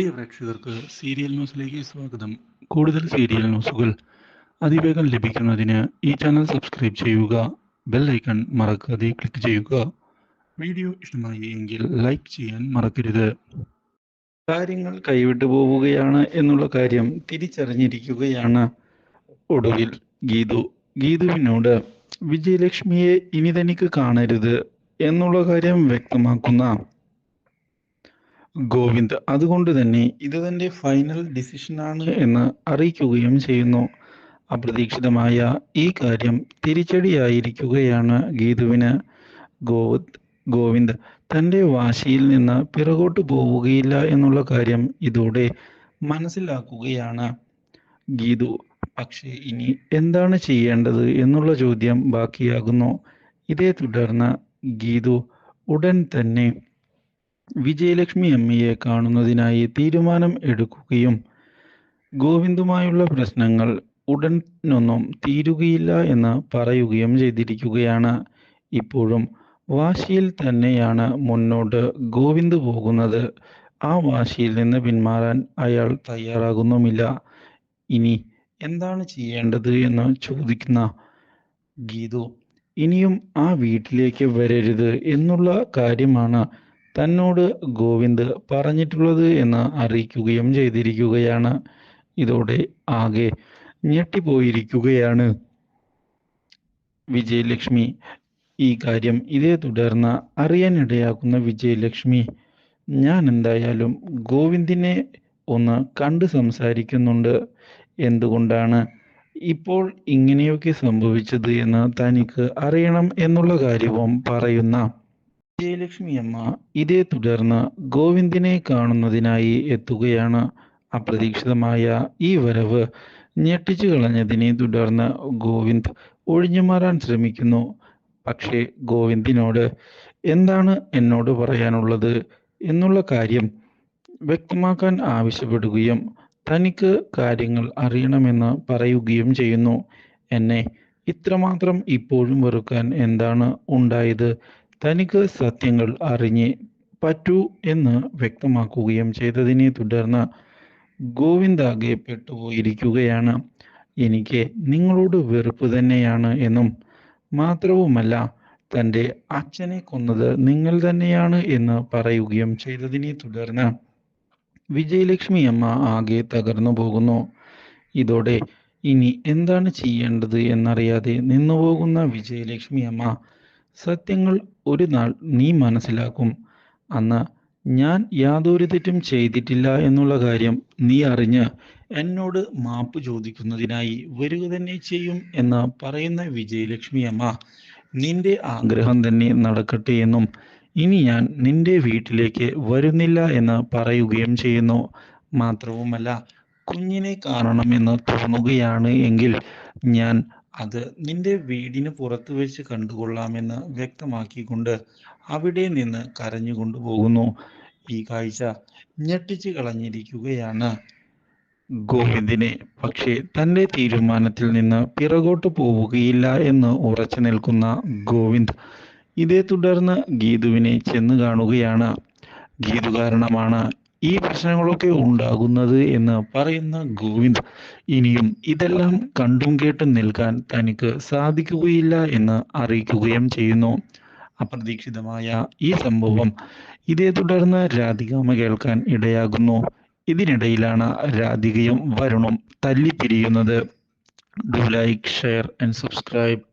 പ്രിയ പ്രേക്ഷകർക്ക് സീരിയൽ ന്യൂസിലേക്ക് സ്വാഗതം. കൂടുതൽ സീരിയൽ ന്യൂസുകൾ അതിവേഗം ലഭിക്കുന്നതിന് ഈ ചാനൽ സബ്സ്ക്രൈബ് ചെയ്യുക ബെൽ ഐക്കൺ മറക്കാതെ ക്ലിക്ക് ചെയ്യുക. വീഡിയോ ഇഷ്ടമായി എങ്കിൽ ലൈക്ക് ചെയ്യാൻ മറക്കരുത്. കാര്യങ്ങൾ കൈവിട്ടു പോവുകയാണ് എന്നുള്ള കാര്യം തിരിച്ചറിഞ്ഞിരിക്കുകയാണ് ഒടുവിൽ ഗീതു. ഗീതുവിനോട് വിജയലക്ഷ്മിയെ ഇനി തനിക്ക് കാണരുത് എന്നുള്ള കാര്യം വ്യക്തമാക്കുന്ന ഗോവിന്ദ്. അതുകൊണ്ട് തന്നെ ഇത് തന്റെ ഫൈനൽ ആണ് എന്ന് അറിയിക്കുകയും ചെയ്യുന്നു. അപ്രതീക്ഷിതമായ ഈ കാര്യം തിരിച്ചടിയായിരിക്കുകയാണ് ഗീതുവിന്. ഗോവിന്ദ് ഗോവിന്ദ് തന്റെ വാശിയിൽ നിന്ന് പിറകോട്ട് പോവുകയില്ല എന്നുള്ള കാര്യം ഇതോടെ മനസ്സിലാക്കുകയാണ്. ഗീതു പക്ഷേ ഇനി എന്താണ് ചെയ്യേണ്ടത്? എന്നുള്ള ചോദ്യം ബാക്കിയാകുന്നു. ഇതേ തുടർന്ന് ഗീതു ഉടൻ തന്നെ വിജയലക്ഷ്മി അമ്മയെ കാണുന്നതിനായി തീരുമാനം എടുക്കുകയും ഗോവിന്ദുമായുള്ള പ്രശ്നങ്ങൾ ഉടനൊന്നും തീരുകയില്ല എന്ന് പറയുകയും ചെയ്തിരിക്കുകയാണ്. ഇപ്പോഴും വാശിയിൽ തന്നെയാണ് മുന്നോട്ട് ഗോവിന്ദ് പോകുന്നത്. ആ വാശിയിൽ നിന്ന് പിന്മാറാൻ അയാൾ തയ്യാറാകുന്നുമില്ല. ഇനി എന്താണ് ചെയ്യേണ്ടത് എന്ന് ചോദിക്കുന്ന ഗീതു ഇനിയും ആ വീട്ടിലേക്ക് വരരുത് എന്നുള്ള കാര്യമാണ് തന്നോട് ഗോവിന്ദ് പറഞ്ഞിട്ടുള്ളത് എന്ന് അറിയിക്കുകയും ചെയ്തിരിക്കുകയാണ്. ഇതോടെ ആകെ ഞെട്ടിപ്പോയിരിക്കുകയാണ്. വിജയലക്ഷ്മി ഈ കാര്യം ഇതേ തുടർന്ന് അറിയാനിടയാക്കുന്ന വിജയലക്ഷ്മി ഞാൻ എന്തായാലും ഗോവിന്ദിനെ ഒന്ന് കണ്ട് സംസാരിക്കുന്നുണ്ട്. എന്തുകൊണ്ടാണ് ഇപ്പോൾ ഇങ്ങനെയൊക്കെ സംഭവിച്ചത് എന്ന് തനിക്ക് അറിയണം എന്നുള്ള കാര്യവും പറയുന്ന വിജയലക്ഷ്മി അമ്മ ഇതേ തുടർന്ന് ഗോവിന്ദിനെ കാണുന്നതിനായി എത്തുകയാണ്. അപ്രതീക്ഷിതമായ ഈ വരവ് ഞെട്ടിച്ചു കളഞ്ഞതിനെ തുടർന്ന് ഗോവിന്ദ് ഒഴിഞ്ഞു മാറാൻ ശ്രമിക്കുന്നു. പക്ഷേ ഗോവിന്ദിനോട് എന്താണ് എന്നോട് പറയാനുള്ളത്? എന്നുള്ള കാര്യം വ്യക്തമാക്കാൻ ആവശ്യപ്പെടുകയും തനിക്ക് കാര്യങ്ങൾ അറിയണമെന്ന് പറയുകയും ചെയ്യുന്നു. എന്നെ ഇത്രമാത്രം ഇപ്പോഴും വെറുക്കാൻ എന്താണ് ഉണ്ടായത്? തനിക്ക് സത്യങ്ങൾ അറിഞ്ഞ് പറ്റൂ എന്ന് വ്യക്തമാക്കുകയും ചെയ്തതിനെ തുടർന്ന് ഗോവിന്ദാകെ പെട്ടുപോയിരിക്കുകയാണ്. എനിക്ക് നിങ്ങളോട് വെറുപ്പ് തന്നെയാണ് എന്നും മാത്രവുമല്ല തന്റെ അച്ഛനെ കൊന്നത് നിങ്ങൾ തന്നെയാണ് എന്ന് പറയുകയും ചെയ്തതിനെ തുടർന്ന് വിജയലക്ഷ്മി അമ്മ ആകെ തകർന്നു പോകുന്നു. ഇതോടെ ഇനി എന്താണ് ചെയ്യേണ്ടത് എന്നറിയാതെ നിന്നുപോകുന്ന വിജയലക്ഷ്മി അമ്മ സത്യങ്ങൾ ഒരു നാൾ നീ മനസ്സിലാക്കും. അന്ന് ഞാൻ യാതൊരു തെറ്റും ചെയ്തിട്ടില്ല എന്നുള്ള കാര്യം നീ അറിഞ്ഞ് എന്നോട് മാപ്പ് ചോദിക്കുന്നതിനായി വരിക തന്നെ ചെയ്യും എന്ന് പറയുന്ന വിജയലക്ഷ്മി അമ്മ നിന്റെ ആഗ്രഹം തന്നെ നടക്കട്ടെ എന്നും ഇനി ഞാൻ നിന്റെ വീട്ടിലേക്ക് വരുന്നില്ല എന്ന് പറയുകയും ചെയ്യുന്നു. മാത്രവുമല്ല കുഞ്ഞിനെ കാണണമെന്ന് തോന്നുകയാണ് എങ്കിൽ ഞാൻ അത് നിന്റെ വീടിന് പുറത്തു വെച്ച് കണ്ടുകൊള്ളാമെന്ന് വ്യക്തമാക്കിക്കൊണ്ട് അവിടെ നിന്ന് കരഞ്ഞുകൊണ്ടു പോകുന്നു. ഈ കാഴ്ച ഞെട്ടിച്ചു കളഞ്ഞിരിക്കുകയാണ്. ഗോവിന്ദിനെ പക്ഷേ തന്റെ തീരുമാനത്തിൽ നിന്ന് പിറകോട്ട് പോവുകയില്ല എന്ന് ഉറച്ചു നിൽക്കുന്ന ഗോവിന്ദ് ഇതേ തുടർന്ന് ഗീതുവിനെ ചെന്ന് കാണുകയാണ്. ഗീതു കാരണമാണ് ഈ പ്രശ്നങ്ങളൊക്കെ ഉണ്ടാകുന്നത് എന്ന് പറയുന്ന ഗോവിന്ദ് ഇനിയും ഇതെല്ലാം കണ്ടും കേട്ടും നിൽക്കാൻ തനിക്ക് സാധിക്കുകയില്ല എന്ന് അറിയിക്കുകയും ചെയ്യുന്നു. അപ്രതീക്ഷിതമായ ഈ സംഭവം ഇതേ തുടർന്ന് രാധികാമ കേൾക്കാൻ ഇടയാകുന്നു. ഇതിനിടയിലാണ് രാധികയും വരുണും തല്ലിപ്പിരിയുന്നത്. Do like share and subscribe